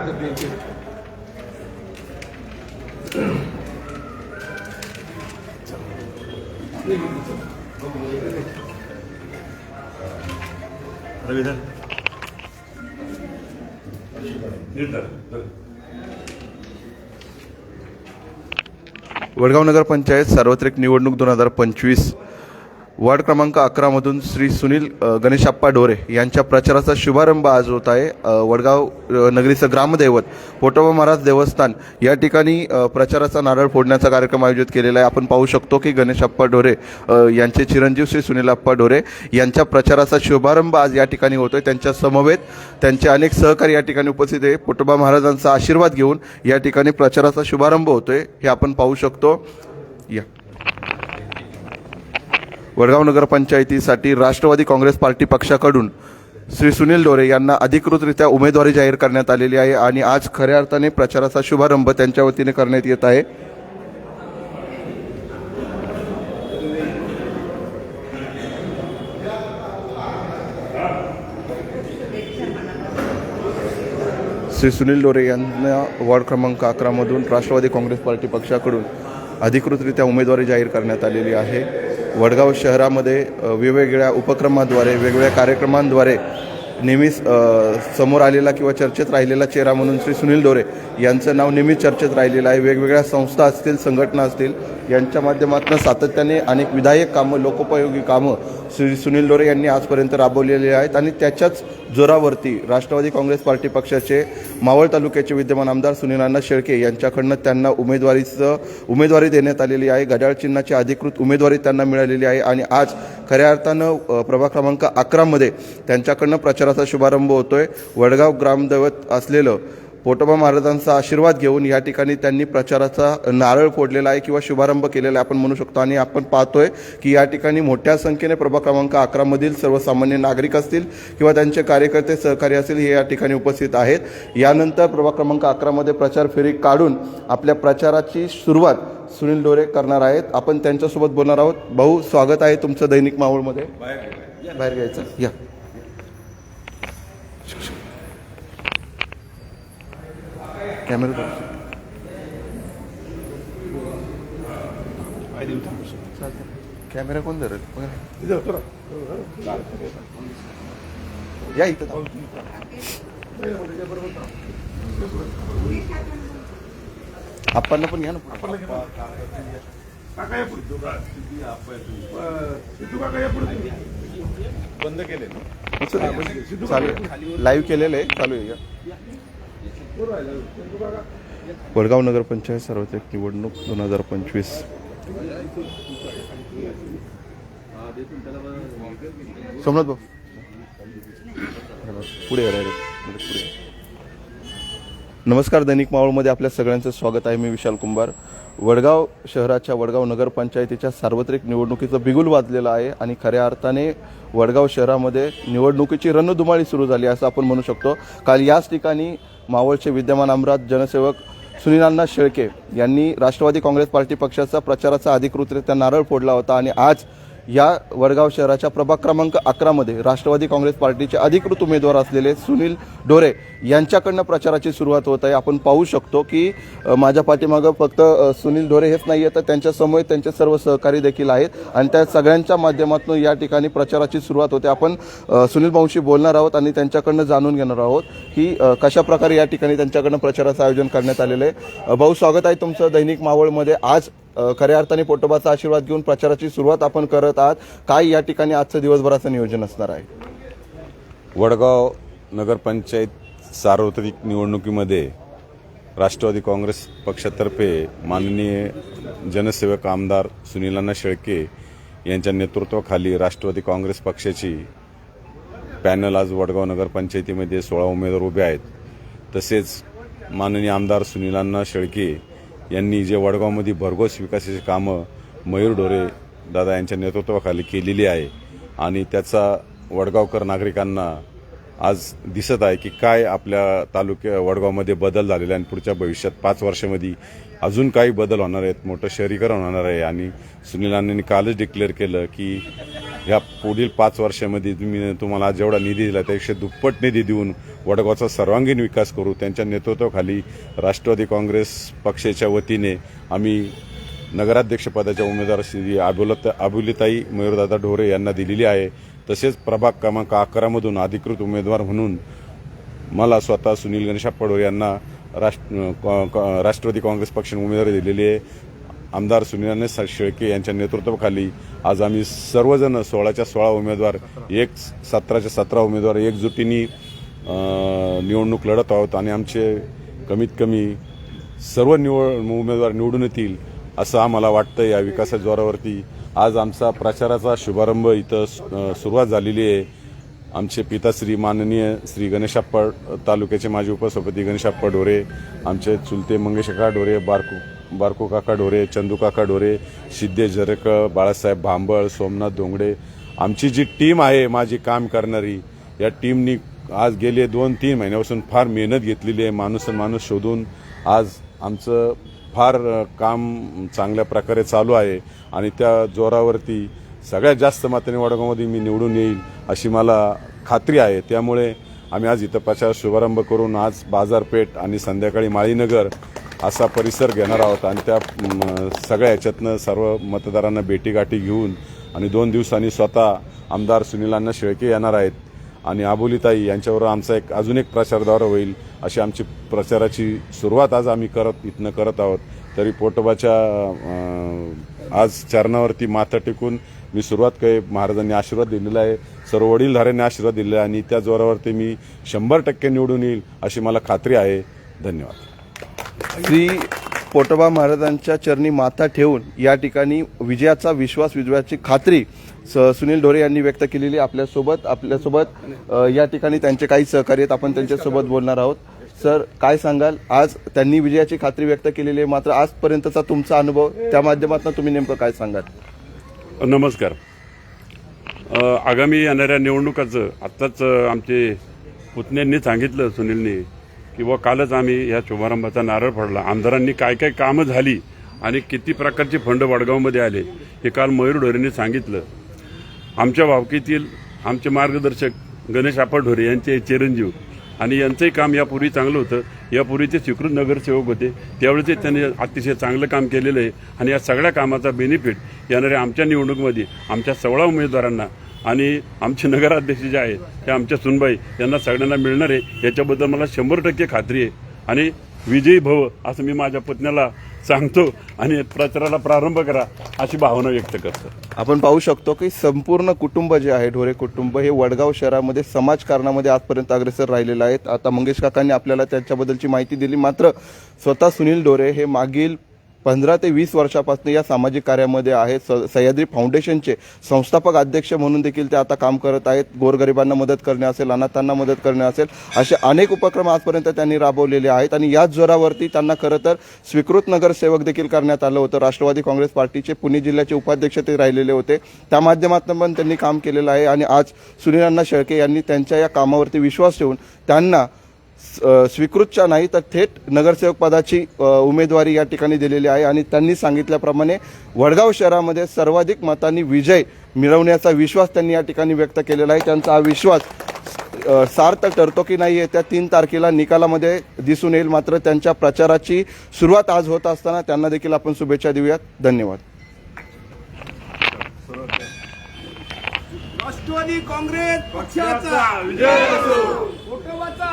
कागद द्यायचे रविधर वडगाव नगर पंचायत सार्वत्रिक निवडणूक दोन हजार पंचवीस वार्ड क्रमांक अकरामधून श्री सुनील गणेशाप्पा डोरे यांच्या प्रचाराचा शुभारंभ आज होत आहे. वडगाव नगरीचं ग्रामदैवत पोटोबा महाराज देवस्थान या ठिकाणी प्रचाराचा नारळ फोडण्याचा कार्यक्रम आयोजित केलेला आहे. आपण पाहू शकतो की गणेशाप्पा डोरे यांचे चिरंजीव श्री सुनीलाप्पा डोरे यांच्या प्रचाराचा शुभारंभ आज या ठिकाणी होतोय त्यांच्या समवेत त्यांचे अनेक सहकारी या ठिकाणी उपस्थित आहे. पोटोबा महाराजांचा आशीर्वाद घेऊन या ठिकाणी प्रचाराचा शुभारंभ होतोय. हे आपण पाहू शकतो. या. वडगाव नगरपंचायतीसाठी राष्ट्रवादी काँग्रेस पार्टी पक्षाकडून श्री सुनील डोरे यांना अधिकृतरित्या उमेदवारी जाहीर करण्यात आलेली आहे आणि आज खऱ्या अर्थाने प्रचाराचा शुभारंभ त्यांच्या वतीने करण्यात येत आहे. श्री सुनील डोरे यांना वॉर्ड क्रमांक अकरामधून राष्ट्रवादी काँग्रेस पार्टी पक्षाकडून अधिकृतरित्या उमेदवारी जाहीर करण्यात आलेली आहे. वडगाव शहरामध्ये वेगवेगळ्या उपक्रमाद्वारे वेगवेगळ्या कार्यक्रमांद्वारे नेहमीच समोर आलेला किंवा चर्चेत राहिलेला चेहरा म्हणून श्री सुनील डोरे यांचं नाव नेहमीच चर्चेत राहिलेलं आहे. वेगवेगळ्या संस्था असतील संघटना असतील यांच्या माध्यमातून सातत्याने अनेक विधायक कामं लोकोपयोगी कामं श्री सुनील डोरे यांनी आजपर्यंत राबवलेली आहेत आणि त्याच्याच जोरावरती राष्ट्रवादी काँग्रेस पार्टी पक्षाचे मावळ तालुक्याचे विद्यमान आमदार सुनीलांना शेळके यांच्याकडनं त्यांना उमेदवारीचं उमेदवारी देण्यात आलेली आहे. घड्याळ चिन्हाची अधिकृत उमेदवारी त्यांना मिळालेली आहे आणि आज खऱ्या अर्थानं प्रभाग क्रमांक अकरामध्ये त्यांच्याकडनं प्रचाराचा शुभारंभ होतोय. वडगाव ग्रामदैवत असलेलं पोटोबा महाराजांचा आशीर्वाद घेऊन या ठिकाणी त्यांनी प्रचाराचा नारळ फोडलेला आहे किंवा शुभारंभ केलेला आहे आपण म्हणू शकतो. आणि आपण पाहतोय की या ठिकाणी मोठ्या संख्येने प्रभाग क्रमांक अकरामधील सर्वसामान्य नागरिक असतील किंवा त्यांचे कार्यकर्ते सहकारी असतील हे या ठिकाणी उपस्थित आहेत. यानंतर प्रभाग क्रमांक अकरामध्ये प्रचार फेरी काढून आपल्या प्रचाराची सुरुवात सुनील डोरे करणार आहेत. आपण त्यांच्यासोबत बोलणार आहोत. भाऊ स्वागत आहे तुमचं दैनिक मावळमध्ये बाहेर घ्यायचं. या. कॅमेरा कॅमेरा कोण धरेल. या इथं. आपण पण घ्या ना. बंद केले लाईव्ह केलेलं आहे. चालू आहे वडगाव नगरपंचायत सार्वत्रिक निवडणूक दोन हजार पंचवीस. सोमनाथ भाऊ. पुढे पुढे. नमस्कार दैनिक मावळमध्ये आपल्या सगळ्यांचं स्वागत आहे. मी विशाल कुंभार. वडगाव शहराच्या वडगाव नगरपंचायतीच्या सार्वत्रिक निवडणुकीचं बिगुल वाजलेलं आहे आणि खऱ्या अर्थाने वडगाव शहरामध्ये निवडणुकीची रणधुमाळी सुरू झाली असं आपण म्हणू शकतो. काल याच ठिकाणी मावळचे विद्यमान आमदार जनसेवक सुनीलांना शेळके यांनी राष्ट्रवादी काँग्रेस पार्टी पक्षाचा प्रचाराचा अधिकृतरित्या नारळ फोडला होता आणि आज या वडगाव शहराच्या प्रभाग क्रमांक अकरामध्ये राष्ट्रवादी काँग्रेस पार्टीचे अधिकृत उमेदवार असलेले सुनील ढोरे यांच्याकडनं प्रचाराची सुरुवात होत आहे. आपण पाहू शकतो की माझ्या पाठीमागं फक्त सुनील ढोरे हेच नाही आहे तर त्यांच्यासमोर त्यांचे सर्व सहकारी देखील आहेत आणि त्या सगळ्यांच्या माध्यमातून या ठिकाणी प्रचाराची सुरुवात होते. आपण सुनील भाऊशी बोलणार आहोत आणि त्यांच्याकडनं जाणून घेणार आहोत की कशाप्रकारे कशा प्रकारे या ठिकाणी त्यांच्याकडनं प्रचाराचं आयोजन करण्यात आलेलं आहे. भाऊ स्वागत आहे तुमचं दैनिक मावळमध्ये. आज खऱ्या अर्थाने पोटोबाचा आशीर्वाद घेऊन प्रचाराची सुरुवात आपण करत आहात. काय या ठिकाणी आजचं दिवसभराचं नियोजन असणार आहे? वडगाव नगरपंचायत सार्वत्रिक निवडणुकीमध्ये राष्ट्रवादी काँग्रेस पक्षातर्फे माननीय जनसेवक आमदार सुनीलांना शेळके यांच्या नेतृत्वाखाली राष्ट्रवादी काँग्रेस पक्षाची पॅनल आज वडगाव नगरपंचायतीमध्ये सोळा उमेदवार उभे आहेत. तसेच माननीय आमदार सुनीलांना शेळके यांनी जे वडगावमध्ये भरघोस विकासाची कामं मयूर ढोरे दादा यांच्या नेतृत्वाखाली केलेली आहे आणि त्याचा वडगावकर नागरिकांना आज दिसत आहे की काय आपल्या तालुक्या वडगावमध्ये बदल झालेला आहे आणि पुढच्या भविष्यात पाच वर्षामध्ये अजून काही बदल होणार आहेत मोठं शहरीकरण होणार आहे. आणि सुनील अण्णांनी कालच डिक्लेअर केलं की ह्या पुढील पाच वर्षामध्ये तुम्ही तुम्हाला आज जेवढा निधी दिला त्यापेक्षा दुप्पट निधी देऊन वडगावचा सर्वांगीण विकास करू त्यांच्या नेतृत्वाखाली राष्ट्रवादी काँग्रेस पक्षाच्या वतीने आम्ही नगराध्यक्षपदाच्या उमेदवार श्री अबुलत अबुलिताई मयूरदादा ढोरे यांना दिलेली आहे. तसेच प्रभाग क्रमांक अकरामधून अधिकृत उमेदवार म्हणून मला स्वतः सुनील गणेशा पडोर यांना राष्ट्र क- राष्ट्रवादी काँग्रेस पक्षाने उमेदवारी दिलेली आहे. आमदार सुनील शेळके यांच्या नेतृत्वाखाली आज आम्ही सर्वजण सोळाच्या सोळा उमेदवार एक सतराच्या सतरा उमेदवार एकजुटीने निवडणूक लढत आहोत आणि आमचे कमीत कमी सर्व निवड उमेदवार निवडून येतील असं आम्हाला वाटतं या विकासा जोरावरती. आज आमचा प्रचाराचा शुभारंभ इथं सुरुवात झालेली आहे. आमचे पिताश्री माननीय श्री गणेशाप्पा तालुक्याचे माजी उपसभापती गणेशाप्पा ढोरे आमचे चुलते मंगेशका ढोरे बारकू बारको काका ढोरे चंदू काका ढोरे सिद्धे जरक बाळासाहेब भांबळ सोमनाथ धोंगडे. आमची जी टीम आहे माझी काम करणारी या टीमनी आज गेले दोन तीन महिन्यापासून फार मेहनत घेतलेली आहे माणूस आणि माणूस शोधून. आज आमचं फार काम चांगल्या प्रकारे चालू आहे आणि त्या जोरावरती सगळ्यात जास्त मात्रेने वडगावमध्ये मी निवडून येईल अशी मला खात्री आहे. त्यामुळे आम्ही आज इथं प्रचार शुभारंभ करून आज बाजारपेठ आणि संध्याकाळी माळीनगर असा परिसर घेणार आहोत आणि त्या सगळ्या याच्यातनं सर्व मतदारांना भेटीगाठी घेऊन आणि दोन दिवसांनी स्वतः आमदार सुनीलांना शेळके येणार आहेत. आणि आबोलीताई यांच्यावर आमचा एक अजून एक प्रचार दौरा होईल अशी आमची प्रचाराची सुरुवात आज आम्ही करत इथनं करत आहोत. तरी पोटोबाच्या आज चरणावरती माथा टेकून मी सुरुवात काही महाराजांनी आशीर्वाद दिलेला आहे. सर्व वडीलधाऱ्यांनी आशीर्वाद दिलेला आहे आणि त्या जोरावरती मी शंभर टक्के निवडून येईल अशी मला खात्री आहे. धन्यवाद. श्री पोटोबा महाराजांच्या चरणी माथा ठेवून या ठिकाणी विजयाचा विश्वास विजयाची खात्री स- सुनील ढोरे यांनी व्यक्त केलेली आपल्यासोबत आपल्यासोबत या ठिकाणी त्यांचे काही सहकार्य आहेत. आपण त्यांच्यासोबत बोलणार आहोत. सर काय सांगाल? आज त्यांनी विजयाची खात्री व्यक्त केलेली आहे. मात्र आजपर्यंतचा तुमचा अनुभव त्या माध्यमातून तुम्ही नेमकं काय सांगाल? नमस्कार. आगामी येणाऱ्या निवडणुकाचं आत्ताच आमचे पुतण्यांनी सांगितलं सुनीलनी किंवा कालच आम्ही या शुभारंभाचा नारळ पडला आमदारांनी काय काय कामं झाली आणि किती प्रकारचे फंड वडगावमध्ये आले हे काल मयूर ढोरेने सांगितलं. आमच्या भावकीतील आमचे मार्गदर्शक गणेश आपा ढोरे यांचे चिरंजीव आणि यांचंही काम यापूर्वी चांगलं होतं. यापूर्वी ते स्वीकृत नगरसेवक होते. त्यावेळेस त्यांनी अतिशय चांगलं काम केलेलं आहे आणि या सगळ्या कामाचा बेनिफिट येणाऱ्या आमच्या निवडणुकीमध्ये आमच्या सोळा उमेदवारांना आणि आमचे नगराध्यक्ष जे आहेत ते आमच्या सुनबाई यांना सगळ्यांना मिळणार आहे. याच्याबद्दल मला शंभर टक्के खात्री आहे. आणि विजयी भव असं मी माझ्या पत्नीला सांगतो आणि प्रचाराला प्रारंभ करा अशी भावना व्यक्त करतो. आपण पाहू शकतो की संपूर्ण कुटुंब जे आहे ढोरे कुटुंब हे वडगाव शहरामध्ये समाजकारणामध्ये आजपर्यंत अग्रेसर राहिलेलं आहेत. आता मंगेश काकांनी आपल्याला त्याच्याबद्दलची माहिती दिली. मात्र स्वतः सुनील ढोरे हे मागील पंधरा ते वीस वर्षापासून या सामाजिक कार्यामध्ये आहेत. स- सह्याद्री फाउंडेशनचे संस्थापक अध्यक्ष म्हणून देखील ते आता काम करत आहेत. गोरगरिबांना मदत करणे असेल अनाथांना मदत करणे असेल असे अनेक उपक्रम आजपर्यंत त्यांनी राबवलेले आहेत आणि याच जोरावरती त्यांना खरं तर स्वीकृत नगरसेवक देखील करण्यात आलं होतं. राष्ट्रवादी काँग्रेस पार्टीचे पुणे जिल्ह्याचे उपाध्यक्ष ते राहिलेले होते. त्या माध्यमातून पण त्यांनी काम केलेलं आहे आणि आज सुनीलांना शेळके यांनी त्यांच्या या कामावरती विश्वास ठेवून त्यांना स्वीकृतच्या नाही तर थेट नगरसेवक पदाची उमेदवारी या ठिकाणी दिलेली आहे. आणि त्यांनी सांगितल्याप्रमाणे वडगाव शहरामध्ये सर्वाधिक मतांनी विजय मिळवण्याचा विश्वास त्यांनी या ठिकाणी व्यक्त केलेला आहे. त्यांचा हा विश्वास सार्थ ठरतो की नाही येत्या तीन तारखेला निकालामध्ये दिसून येईल. मात्र त्यांच्या प्रचाराची सुरुवात आज होत असताना त्यांना देखील आपण शुभेच्छा देऊयात. धन्यवाद. राष्ट्रवादी काँग्रेस पक्षाचा. कुटुंबाचा